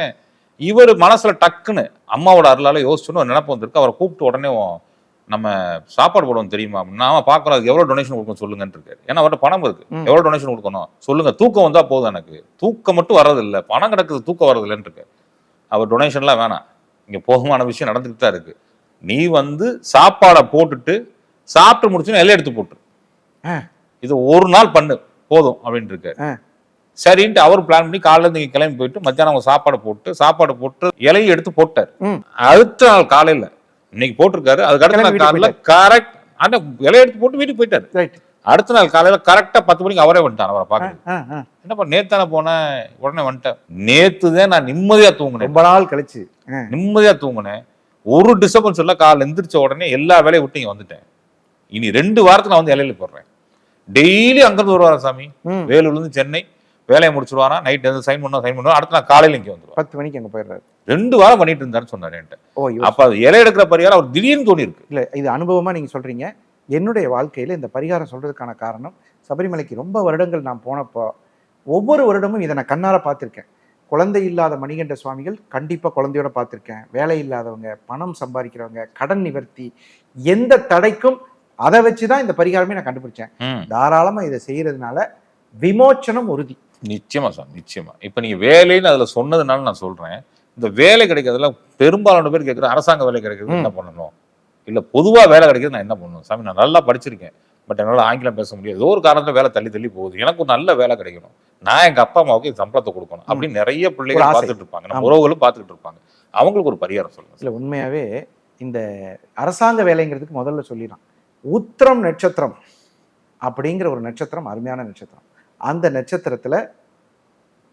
இவர் மனசுல டக்குன்னு அம்மாவோட அருளால யோசிச்சுன்னு ஒரு நினப்பு வந்திருக்கு. அவரை கூப்பிட்டு உடனே "உன் நம்ம சாப்பாடு போடுவோம் தெரியுமா? நாம பார்க்கறோம் அதுக்கு எவ்வளவு டொனேஷன் கொடுக்கணும் சொல்லுங்கன்னு இருக்காரு ஏன்னா அவர்கிட்ட பணம் இருக்கு. எவ்வளவு டொனேஷன் கொடுக்கணும்? சொல்லுங்க. தூக்கம் வந்தா போதும் எனக்கு. தூக்கம் மட்டும் வர்றது இல்ல பணம் கிடக்குது தூக்கம் வர்றது இல்லைன்னு இருக்கு அவர் டொனேஷன்லாம் வேணாம். இங்க போதுமான விஷயம் நடந்துட்டு தான் இருக்கு. நீ வந்து சாப்பாடை போட்டுட்டு சாப்பிட்டு முடிச்சுன்னு எல்லை எடுத்து போட்டு. இது ஒரு நாள் பண்ணு. போதும் அப்படின்ட்டு இருக்காரு ஆ. சரின்ட்டு அவர் பிளான் பண்ணி காலைல இருந்து கிளம்பி போயிட்டு மத்தியானம் அவங்க சாப்பாடு போட்டு சாப்பாடு போட்டு இலையை எடுத்து போட்டார். அடுத்த நாள் காலையில இன்னைக்கு போட்டிருக்காரு. அதுக்கு அடுத்த நாள் காலையில கரெக்ட் அந்த இலையை எடுத்து போட்டு வீட்டுக்கு போயிட்டாரு. அடுத்த நாள் காலையில கரெக்டா பத்து மணிக்கு அவரே வந்துட்டார் அவரை பார்க்க என்னப்பா நேத்தானே போனேன்? உடனே வந்துட்டேன். நேத்து தான் நான் நிம்மதியா தூங்கினேன். ரொம்ப நாள் கழிச்சு. நிம்மதியா தூங்கினேன். ஒரு டிஸ்டர்பன்ஸ் இல்ல காலைல எந்திரிச்ச உடனே எல்லா வேலையும் விட்டு இங்க வந்துட்டேன். இனி ரெண்டு வாரத்துக்கு நான் வந்து இலையில போடுறேன். டெய்லி அங்கிருந்து வருவாரா சாமி. வேலூர்ல இருந்து சென்னை வேலையை முடிச்சிருவாரா? நைட் வந்து சைன் பண்ணா சைன் பண்ணுவா அடுத்த நாள் காலையில இங்க வந்துருவா பத்து மணிக்கு அங்க போயிடுறாரு. ரெண்டு வாரம் பண்ணிட்டு இருந்தாருன்னு சொன்னாரு என்கிட்ட. அப்ப அது இலை எடுக்கிற பரிகாரம் அவர் திடீர்னு தோணி இருக்கு இல்ல இது அனுபவமா நீங்க சொல்றீங்க. என்னுடைய வாழ்க்கையில இந்த பரிகாரம் சொல்றதுக்கான காரணம் சபரிமலைக்கு ரொம்ப வருடங்கள் நான் போனப்போ ஒவ்வொரு வருடமும் இதை நான் கண்ணார பார்த்திருக்கேன். குழந்தை இல்லாத மணிகண்ட சுவாமிகள் கண்டிப்பா குழந்தையோட பார்த்திருக்கேன். வேலை இல்லாதவங்க பணம் சம்பாதிக்கிறவங்க கடன் நிவர்த்தி எந்த தடைக்கும் அதை வச்சு தான் இந்த பரிகாரமே நான் கண்டுபிடிச்சேன். ம். தாராளமா இதை செய்யறதுனால விமோச்சனம் உறுதி. நிச்சயமா சார் நிச்சயமா. இப்ப நீங்க வேலைன்னு அதுல சொன்னதுனால நான் சொல்றேன். இந்த வேலை கிடைக்கிறதுல பெரும்பாலான பேர் கேட்குற அரசாங்க வேலை கிடைக்கிறது என்ன பண்ணணும்? இல்ல பொதுவா வேலை கிடைக்கிறது நான் என்ன பண்ணணும்? சாமி நான் நல்லா படிச்சிருக்கேன். பட் என்னால ஆங்கிலம் பேச முடியாது. ஏதோ ஒரு காரணத்துல வேலை தள்ளி தள்ளி போகுது. எனக்கு ஒரு நல்ல வேலை கிடைக்கணும். நான் எங்க அப்பா அம்மாவுக்கு சம்பளத்தை கொடுக்கணும் அப்படின்னு நிறைய பிள்ளைகள். பார்த்துட்டு இருப்பாங்க நம்ம. உறவுகளும் பார்த்துட்டு இருப்பாங்க. அவங்களுக்கு ஒரு பரிகாரம் சொல்லுங்க இல்ல உண்மையாவே இந்த அரசாங்க வேலைங்கிறதுக்கு முதல்ல சொல்லிடலாம். உத்திரம் நட்சத்திரம் அப்படிங்கிற ஒரு நட்சத்திரம் அருமையான நட்சத்திரம். அந்த நட்சத்திரத்துல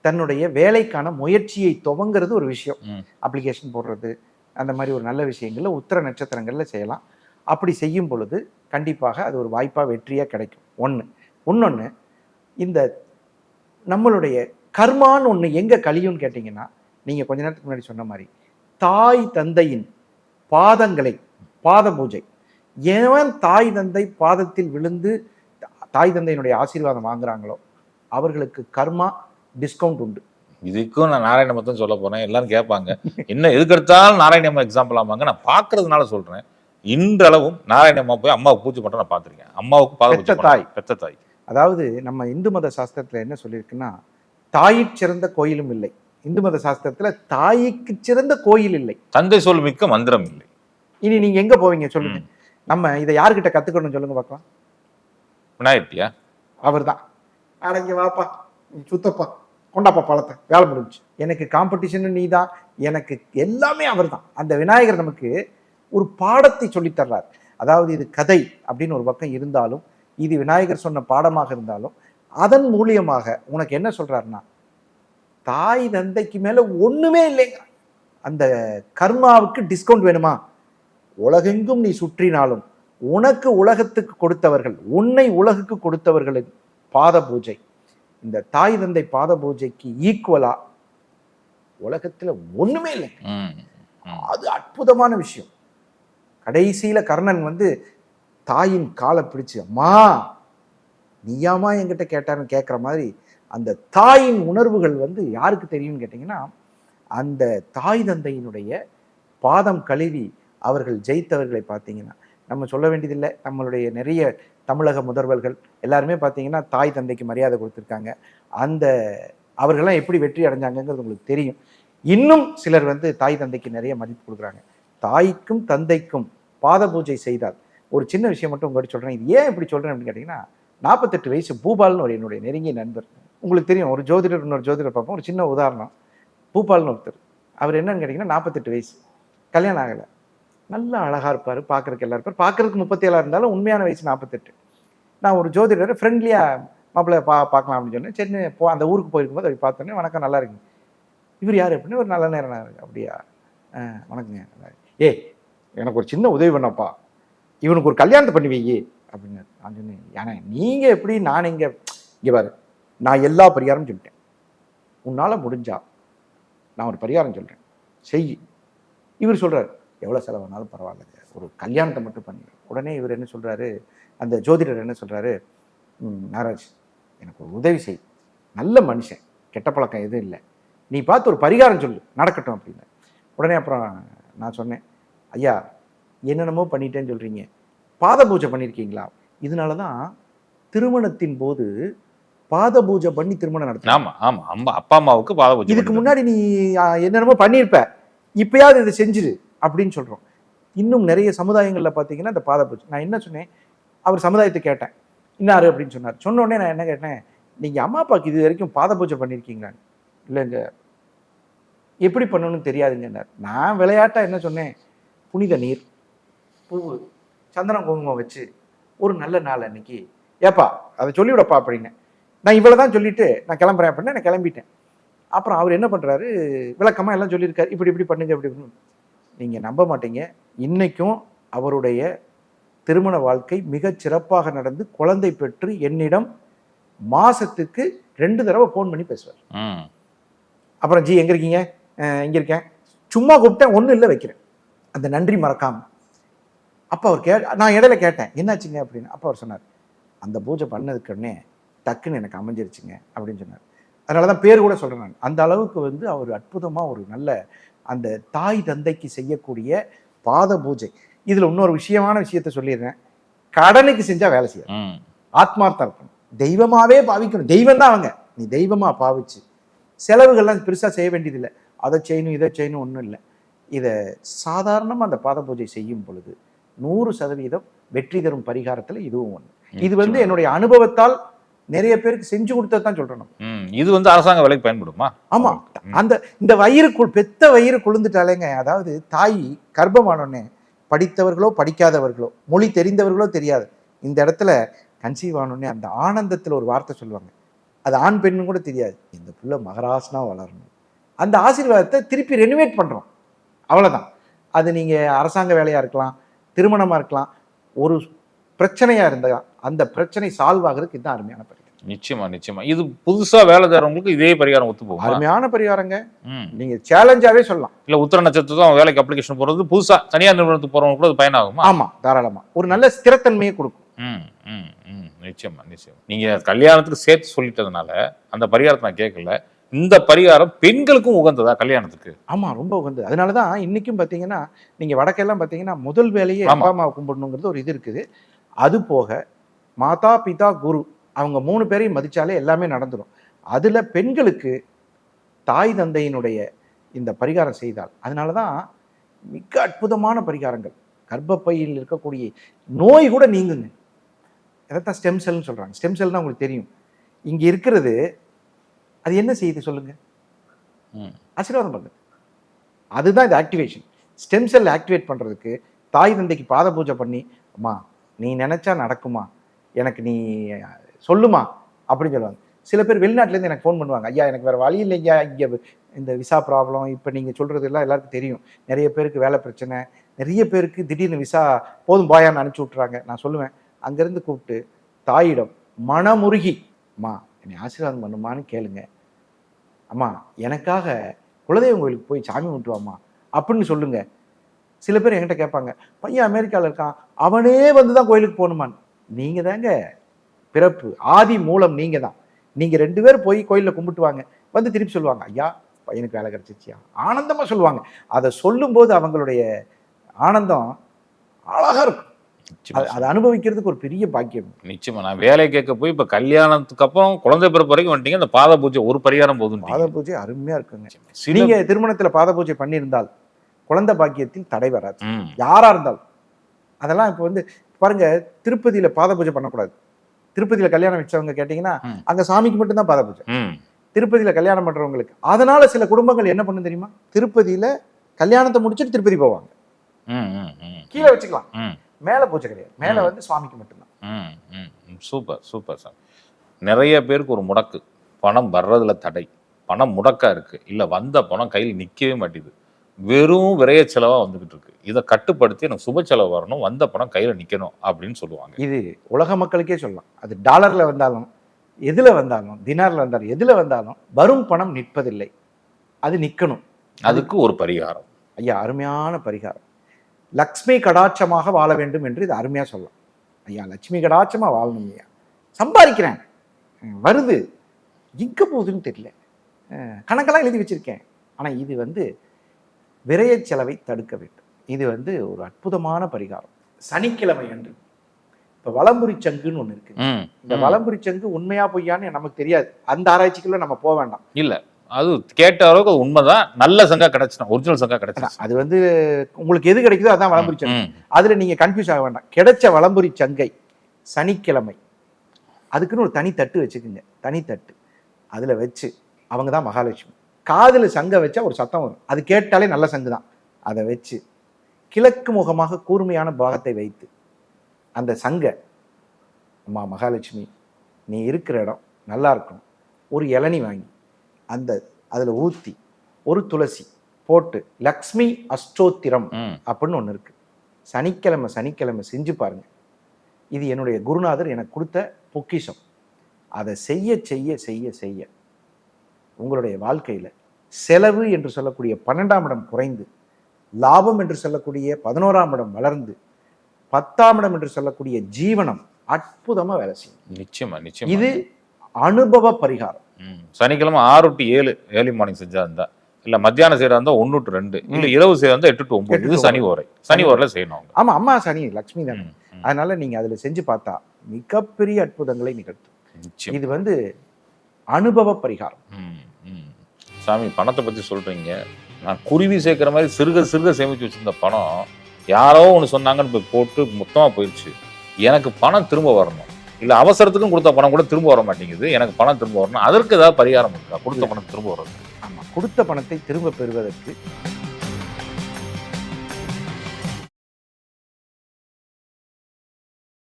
தன்னுடைய வேலைக்கான முயற்சியை துவங்கிறது ஒரு விஷயம். அப்ளிகேஷன் போடுறது அந்த மாதிரி ஒரு நல்ல விஷயங்கள்ல உத்திர நட்சத்திரங்கள்ல செய்யலாம். அப்படி செய்யும் பொழுது கண்டிப்பாக அது ஒரு வாய்ப்பா வெற்றியா கிடைக்கும். ஒண்ணு. இன்னொன்னு இந்த நம்மளுடைய கர்மான்னு ஒண்ணு எங்க கழியும்னு கேட்டிங்கன்னா நீங்க கொஞ்ச நேரத்துக்கு முன்னாடி சொன்ன மாதிரி தாய் தந்தையின் பாதங்களை பாத பூஜை. எவன் தாய் தந்தை பாதத்தில் விழுந்து தாய் தந்தையினுடைய ஆசீர்வாதம் வாங்குறாங்களோ அவர்களுக்கு கர்மா டிஸ்கவுண்ட் உண்டு. இதுக்கும் நான் நாராயண மத்தம் சொல்ல போறேன். எல்லாரும் கேட்பாங்க. என்ன எதுக்கு எடுத்தாலும் நாராயணம்மா எக்ஸாம்பிள் ஆமாங்க. நான் பாக்குறதுனால சொல்றேன். இன்றளவும் நாராயணம்மா போய் அம்மாவுக்கு பூஜை பண்ற நான் பார்த்திருக்கேன். அம்மாவுக்கு பெத்த. தாய். பெத்த தாய். அதாவது நம்ம இந்து மத சாஸ்திரத்துல என்ன சொல்லியிருக்குன்னா தாயிற் சிறந்த கோயிலும் இல்லை. இந்து மத சாஸ்திரத்துல தாய்க்கு சிறந்த கோயில் இல்லை. தந்தை சொல் மிக்க மந்திரம் இல்லை. இனி நீங்க எங்க போவீங்க சொல்லுங்க. நம்ம இதை யார்கிட்ட கத்துக்கணும் சொல்லுங்க பார்க்கலாம். விநாயகட்டியா அவர்தான். அடங்கி வாப்பா நீ சுத்தப்பா கொண்டாப்பா பழத்தை வேலை முடிஞ்சு. எனக்கு காம்படிஷன் நீ தான் எனக்கு எல்லாமே அவர் தான் அந்த விநாயகர் நமக்கு ஒரு பாடத்தை சொல்லித் தர்றார். அதாவது இது கதை அப்படின்னு ஒரு பக்கம் இருந்தாலும் இது விநாயகர் சொன்ன பாடமாக இருந்தாலும் அதன் மூலியமாக உனக்கு என்ன சொல்கிறாருன்னா தாய் தந்தைக்கு மேலே ஒன்றுமே இல்லைங்க. அந்த கர்மாவுக்கு டிஸ்கவுண்ட் வேணுமா? உலகெங்கும் நீ சுற்றினாலும் உனக்கு உலகத்துக்கு கொடுத்தவர்கள் உன்னை உலகுக்கு கொடுத்தவர்களின் பாத பூஜை இந்த தாய் தந்தை பாத பூஜைக்கு ஈக்குவலா உலகத்துல ஒண்ணுமே இல்லை. அது அற்புதமான விஷயம். கடைசியில கர்ணன் வந்து தாயின் காலை பிடிச்சு அம்மா நீயாமா என்கிட்ட கேட்டாருன்னு கேட்குற மாதிரி அந்த தாயின் உணர்வுகள் வந்து யாருக்கு தெரியும்னு கேட்டிங்கன்னா அந்த தாய் தந்தையினுடைய பாதம் கழுவி அவர்கள் ஜெயித்தவர்களை பார்த்தீங்கன்னா நம்ம சொல்ல வேண்டியதில்லை. நம்மளுடைய நிறைய தமிழக முதல்வர்கள் எல்லாருமே பார்த்தீங்கன்னா தாய் தந்தைக்கு மரியாதை கொடுத்துருக்காங்க. அந்த அவர்கள்லாம் எப்படி வெற்றி அடைஞ்சாங்கங்கிறது உங்களுக்கு தெரியும். இன்னும் சிலர் வந்து தாய் தந்தைக்கு நிறைய மதிப்பு கொடுக்குறாங்க. தாய்க்கும் தந்தைக்கும் பாத பூஜை செய்தால் ஒரு சின்ன விஷயம் மட்டும் உங்கள்கிட்ட சொல்கிறேன் இது ஏன் இப்படி சொல்கிறேன் அப்படின்னு கேட்டிங்கன்னா நாற்பத்தெட்டு வயசு பூபால்னு ஒரு என்னுடைய நெருங்கிய நண்பர். உங்களுக்கு தெரியும் ஒரு ஜோதிடர் இன்னொரு ஜோதிடர் பார்ப்போம். ஒரு சின்ன உதாரணம். பூபால்னு ஒருத்தர். அவர் என்னன்னு கேட்டிங்கன்னா நாற்பத்தெட்டு வயசு. கல்யாணம் ஆகலை. நல்லா அழகாக இருப்பார் பார்க்குறதுக்கு எல்லாம் இருப்பார். பார்க்குறதுக்கு முப்பத்தேழாக இருந்தாலும் உண்மையான வயசு நாற்பத்தெட்டு நான் ஒரு ஜோதிடர் ஃப்ரெண்ட்லியாக மாப்பிள்ளை பா பார்க்கலாம் அப்படின்னு சொன்னேன். சரி போ அந்த ஊருக்கு போயிருக்கும்போது அப்படி பார்த்தோன்னே வணக்கம் நல்லா இருக்குங்க. இவர் யார்? அப்படின்னு ஒரு நல்ல நேரம் நான் இருக்கு அப்படியா? ஆ வணக்கங்க. நல்லா ஏய் எனக்கு ஒரு சின்ன உதவி பண்ணப்பா இவனுக்கு ஒரு கல்யாணத்தை பண்ணி வையி. அப்படின்னு நான் சொன்னேன். ஏன்னா நீங்கள் எப்படி நான் இங்கே இங்கே பாரு நான் எல்லா பரிகாரமும் சொல்லிட்டேன். உன்னால் முடிஞ்சா நான் ஒரு பரிகாரம் சொல்கிறேன் செய் இவர் சொல்கிறார் எவ்வளோ செலவானாலும் பரவாயில்லைங்க. ஒரு கல்யாணத்தை மட்டும் பண்ணி. உடனே இவர் என்ன சொல்கிறாரு அந்த ஜோதிடர் என்ன சொல்கிறாரு நாராஜ் எனக்கு ஒரு உதவி செய். நல்ல மனுஷன். கெட்ட பழக்கம் எதுவும் இல்லை. நீ பார்த்து ஒரு பரிகாரம் சொல்லு. நடக்கட்டும் அப்படின்னு. உடனே அப்புறம் நான் சொன்னேன் ஐயா என்னென்னமோ பண்ணிட்டேன்னு சொல்கிறீங்க பாத பூஜை பண்ணியிருக்கீங்களா? இதனால தான் திருமணத்தின் போது பாத பூஜை பண்ணி திருமணம் நடத்த ஆமா ஆமா. அம்மா அப்பா அம்மாவுக்கு பாத பூஜை இதுக்கு முன்னாடி நீ என்னென்னமோ பண்ணியிருப்ப. இப்பயாவது இதை செஞ்சிரு. அப்படின்னு சொல்கிறோம் இன்னும் நிறைய சமுதாயங்களில் பார்த்தீங்கன்னா இந்த பாத பூஜை நான் என்ன சொன்னேன்? அவர் சமுதாயத்தை கேட்டேன். இன்னாரு அப்படின்னு சொன்னார். சொன்னோடனே நான் என்ன கேட்டேன்? நீங்கள் அம்மா அப்பாவுக்கு இது வரைக்கும் பாத பூஜை பண்ணியிருக்கீங்களான்னு இல்லைங்க. எப்படி பண்ணணும்னு தெரியாதுங்கன்னார். நான் விளையாட்டாக என்ன சொன்னேன்? புனித நீர். பூவு சந்தனம் குங்குமம் வச்சு ஒரு நல்ல நாள் அன்னைக்கு. ஏப்பா அதை சொல்லிவிடப்பா அப்படின்னு. நான் இவ்வளோ தான் சொல்லிட்டு நான் கிளம்புறேன் அப்படின்னு நான் கிளம்பிட்டேன். அப்புறம் அவர் என்ன பண்ணுறாரு விளக்கமாக எல்லாம் சொல்லியிருக்காரு. இப்படி இப்படி பண்ணுங்க இப்படி இப்படி நீங்கள் நம்ப மாட்டீங்க. இன்னைக்கும் அவருடைய திருமண வாழ்க்கை மிகச் சிறப்பாக நடந்து குழந்தை பெற்று என்னிடம் மாசத்துக்கு ரெண்டு தடவை ஃபோன் பண்ணி பேசுவார். அப்புறம் ஜி எங்கே இருக்கீங்க? இங்க இருக்கேன். சும்மா கூப்பிட்டேன் ஒன்றும் இல்லை வைக்கிறேன். அந்த நன்றி மறக்காம. அப்போ அவர் கே நான் இடையில கேட்டேன் என்னாச்சுங்க? அப்படின்னு. அப்போ அவர் சொன்னார் அந்த பூஜை பண்ணதுக்கு உடனே டக்குன்னு எனக்கு அமைஞ்சிருச்சுங்க அப்படின்னு சொன்னார். அதனால தான் பேர் கூட சொல்கிறேன் நான். அந்த அளவுக்கு வந்து அவர் அற்புதமாக ஒரு நல்ல அந்த தாய் தந்தைக்கு செய்யக்கூடிய பாத பூஜை. இதில் இன்னொரு விஷயமான விஷயத்த சொல்லிடுறேன். கடனுக்கு செஞ்சால் வேலை செய்யாது. ம். ஆத்மார்த்தம் இருக்கணும். தெய்வமாவே பாவிக்கணும். தெய்வம் தான் அவங்க. நீ தெய்வமா பாவிச்சு. செலவுகள்லாம் பெருசாக செய்ய வேண்டியதில்லை. அதை செய்யணும் இதை செய்யணும் ஒன்றும் இல்லை. இதை சாதாரணமாக அந்த பாத பூஜை செய்யும் பொழுது நூறு சதவீதம் வெற்றி தரும் பரிகாரத்தில் இதுவும் ஒன்று இது வந்து. என்னுடைய அனுபவத்தால் நிறைய பேருக்கு செஞ்சு கொடுத்தது தான். இது வந்து அரசாங்க வேலைக்கு பயன்படுமா? ஆமா. அந்த இந்த வயிறு கு- பெத்த வயிறு குளிர்ந்துட்டாலேங்க அதாவது தாய் கர்ப்பமானோடனே படித்தவர்களோ படிக்காதவர்களோ மொழி தெரிந்தவர்களோ தெரியாது. இந்த இடத்துல கன்சீவ் ஆனோடனே அந்த ஆனந்தத்தில் ஒரு வார்த்தை சொல்லுவாங்க. அது ஆண் பெண்ணும் கூட தெரியாது. இந்த புள்ள மகராசனா வளரணும். அந்த ஆசீர்வாதத்தை திருப்பி ரெனிவேட் பண்ணுறோம் அவ்வளோதான் அது நீங்கள் அரசாங்க வேலையாக இருக்கலாம் திருமணமாக இருக்கலாம் ஒரு பிரச்சனையாக இருந்தால் அந்த பிரச்சனை சால்வ் ஆகுறதுக்கு இதுதான் அருமையான பரிகாரம் நிச்சயமா நிச்சயமா. இது புதுசா வேலை தரவங்களுக்கு இதே பரிகாரம் ஒத்து போகுமா? அருமையான பரிகாரங்க. ம். நீங்கள் சேலஞ்சாவே சொல்லலாம். இல்ல உத்தர நட்சத்திரம் வேலைக்கு அப்ளிகேஷன் போறது புதுசா தனியார் நிறுவனத்துக்கு போறவங்க கூட அது பயனாகுமா? ஆமா தாராளமா. ஒரு நல்ல ஸ்திரத்தன்மையை கொடுக்கும். நிச்சயமா நிச்சயமா. நீங்க கல்யாணத்துக்கு சேர்த்து சொல்லிட்டதுனால அந்த பரிகாரத்தை நான் கேட்கல இந்த பரிகாரம் பெண்களுக்கும் உகந்ததா கல்யாணத்துக்கு? ஆமா ரொம்ப உகந்து அதனால தான் இன்னைக்கும் பார்த்தீங்கன்னா நீங்க வடக்கெல்லாம் பார்த்தீங்கன்னா முதல் வேலையே. அப்பா அம்மாவை கும்பிடணுங்கிறது ஒரு இது இருக்குது. அது போக மாதா பிதா குரு அவங்க மூணு பேரையும் மதிச்சாலே எல்லாமே நடந்துடும் அதுல பெண்களுக்கு தாய் தந்தையினுடைய இந்த பரிகாரம் செய்தால் அதனால தான் மிக அற்புதமான பரிகாரங்கள். கர்ப்பப்பையில் இருக்கக்கூடிய நோய் கூட நீங்குங்க. இதைத்தான் ஸ்டெம் செல்னு சொல்றாங்க. ஸ்டெம் செல்னா உங்களுக்கு தெரியும். இங்க இருக்கிறது அது என்ன செய்யுது சொல்லுங்க? ம். ஆசீர்வாதம் பண்ணுது. அதுதான் இது ஆக்டிவேஷன் ஸ்டெம் செல் ஆக்டிவேட் பண்ணுறதுக்கு தாய் தந்தைக்கு பாத பூஜை பண்ணி அம்மா நீ நினைச்சா நடக்குமா? எனக்கு நீ சொல்லுமா? அப்படின்னு சொல்லுவாங்க. சில பேர் வெளிநாட்டிலேருந்து எனக்கு ஃபோன் பண்ணுவாங்க. ஐயா எனக்கு வேறு வழி இல்லைங்க இங்கே இந்த விசா ப்ராப்ளம் இப்போ நீங்கள் சொல்கிறது எல்லாம் எல்லாருக்கும் தெரியும். நிறைய பேருக்கு வேலை பிரச்சனை. நிறைய பேருக்கு திடீர்னு விசா போதும் பாயான்னு அனுப்பிச்சி விட்றாங்க நான் சொல்லுவேன். அங்கேருந்து கூப்பிட்டு தாயிடம் மனமுருகி. அம்மா என்னை ஆசீர்வாதம் பண்ணுமான்னு கேளுங்க. அம்மா எனக்காக குலதெய்வம் கோயிலுக்கு போய் சாமி கும்பிட்டுவாம்மா. அப்படின்னு சொல்லுங்க. சில பேர் என்கிட்ட கேட்பாங்க. பையன் அமெரிக்காவில் இருக்கான். அவனே வந்து தான் கோயிலுக்கு போகணுமான்னு. நீங்கள் தாங்க பிறப்பு ஆதி மூலம் நீங்கள் தான் நீங்கள் ரெண்டு பேர் போய் கோயிலில் கும்பிட்டு வாங்க வந்து திருப்பி சொல்லுவாங்க ஐயா பையனுக்கு வேலை கிடைச்சிச்சியா ஆனந்தமாக சொல்லுவாங்க. அதை சொல்லும்போது அவங்களுடைய ஆனந்தம் அழகாக இருக்கும். அது- அனுபவிக்கிறதுக்கு ஒரு பெரிய பாக்கியம். நிச்சயமா. நான் வேலை கேட்க போய் இப்ப கல்யாணத்துக்கு அப்புறம் குழந்தை பிறப்பு வரைக்கும் வந்துட்டீங்க அந்த பாத பூஜை ஒரு பரிகாரம் போதும் பாத பூஜை அருமையா இருக்குங்க. நீங்க திருமணத்துல பாத பூஜை பண்ணியிருந்தால் குழந்தை பாக்கியத்தில் தடை வராது. யாரா இருந்தாலும். அதெல்லாம் இப்போ வந்து பாருங்க திருப்பதியில பாத பூஜை பண்ணக்கூடாது. திருப்பதியில கல்யாணம் வச்சவங்க கேட்டீங்கன்னா. அங்க சாமிக்கு மட்டும்தான் பாத பூஜை. திருப்பதியில கல்யாணம் பண்றவங்களுக்கு. அதனால சில குடும்பங்கள் என்ன பண்ணும் தெரியுமா? திருப்பதியில கல்யாணத்தை முடிச்சுட்டு திருப்பதி போவாங்க. கீழே வச்சுக்கலாம். மேல பூஜை கிடையாது. மேல. வந்து சுவாமிக்கு மட்டும்தான். Super super sir. நிறைய பேருக்கு ஒரு முடக்கு. பணம் வர்றதுல தடை. பணம் முடக்கா இருக்கு. இல்ல வந்த பணம் கையில் நிக்கவே மாட்டேது வெறும் விரைய செலவா வந்துகிட்டு இருக்கு. இதை கட்டுப்படுத்தி எனக்கு சுப செலவு வரணும் வந்த பணம் கையில நிக்கணும் அப்படின்னு சொல்லுவாங்க. இது உலக மக்களுக்கே சொல்லலாம். அது டாலர்ல வந்தாலும் எதுல வந்தாலும் தினார்ல வந்தாலும் எதுல வந்தாலும் வரும் பணம் நிற்பதில்லை. அது நிக்கணும். அதுக்கு ஒரு பரிகாரம். ஐயா அருமையான பரிகாரம். லக்ஷ்மி கடாட்சமாக வாழ வேண்டும் என்று இது அருமையா சொல்லலாம். ஐயா லட்சுமி கடாட்சமா வாழணும் ஐயா. சம்பாதிக்கிறேன். வருது. எங்க போகுதுன்னு தெரியல. கணக்கெல்லாம் எழுதி வச்சிருக்கேன். ஆனா இது வந்து விரைய செலவை தடுக்க வேண்டும். இது வந்து ஒரு அற்புதமான பரிகாரம். சனிக்கிழமை அன்று. இப்ப வலம்புரி சங்குன்னு ஒண்ணு இருக்கு. இந்த. வலம்புரி சங்கு உண்மையா பொய்யான்னு நமக்கு தெரியாது. அந்த ஆராய்ச்சிக்குள்ள நம்ம போக வேண்டாம். இல்ல அது கேட்ட அளவுக்கு உண்மைதான். நல்ல சங்கா கிடைச்சிடும். ஒரிஜினல் சங்கா கிடைச்சிடும் அது வந்து உங்களுக்கு எது கிடைக்குதோ அதான் வலம்புரி சங்கு. அதுல நீங்க கன்ஃபியூஸ் ஆக வேண்டாம். கிடைச்ச வலம்புரி சங்கை சனிக்கிழமை. அதுக்குன்னு ஒரு தனி தட்டு வச்சுக்குங்க. தனி தட்டு. அதுல வச்சு அவங்க தான் மகாலட்சுமி. காதுல சங்கை வச்சா ஒரு சத்தம் வரும். அது கேட்டாலே நல்ல சங்கு தான் அதை வச்சு கிழக்கு முகமாக கூர்மையான பாகத்தை வைத்து அந்த சங்கை அம்மா மகாலட்சுமி நீ இருக்கிற இடம் நல்லா இருக்கணும். ஒரு இளநி வாங்கி அந்த அதில் ஊற்றி ஒரு துளசி போட்டு லக்ஷ்மி அஷ்டோத்திரம். அப்படின்னு ஒன்று இருக்கு. சனிக்கிழமை சனிக்கிழமை செஞ்சு பாருங்க. இது என்னுடைய குருநாதர் எனக்கு கொடுத்த பொக்கிஷம். அதை செய்ய செய்ய செய்ய செய்ய உங்களுடைய வாழ்க்கையில் செலவு என்று சொல்லக்கூடிய பன்னெண்டாம் இடம் குறைந்து லாபம் என்று சொல்லக்கூடிய பதினோராம் இடம் வளர்ந்து பத்தாம் இடம் என்று சொல்லக்கூடிய ஜீவனம் அற்புதமா வேலை செய்யும். நிச்சயமா நிச்சயமா. இது அனுபவ பரிகாரம். சனிக்கிழமை ஆறு டு ஏழு ஏர்லி மார்னிங் செஞ்சா இருந்தா இல்ல மத்தியானம் செய்யறா இருந்தா ஒன்னு டு ரெண்டு இல்ல இரவு செய்யறா இருந்தா எட்டு டு ஒன்பது இது சனி ஓரை. சனி ஓரைல செய்யணும் ஆமா அம்மா சனி லக்ஷ்மி தானே. அதனால நீங்க அதுல செஞ்சு பார்த்தா மிகப்பெரிய அற்புதங்களை நிகழ்த்தும். இது வந்து அனுபவ பரிகாரம். சாமி பணத்தை பத்தி சொல்றீங்க. நான் குருவி சேர்க்கிற மாதிரி சிறுக சிறுக சேமிச்சு வச்சிருந்த பணம் யாரோ ஒன்று சொன்னாங்கன்னு போய் போட்டு மொத்தமா போயிடுச்சு எனக்கு பணம் திரும்ப வரணும். இல்ல அவசரத்துக்கும் கொடுத்த பணம் கூட திரும்ப வர மாட்டேங்குது. எனக்கு பணம் திரும்ப வரணும். அதற்கு ஏதாவது பரிகாரம் இருக்கா? கொடுத்த பணம் திரும்ப வர்றது. ஆமா கொடுத்த பணத்தை திரும்ப பெறுவதற்கு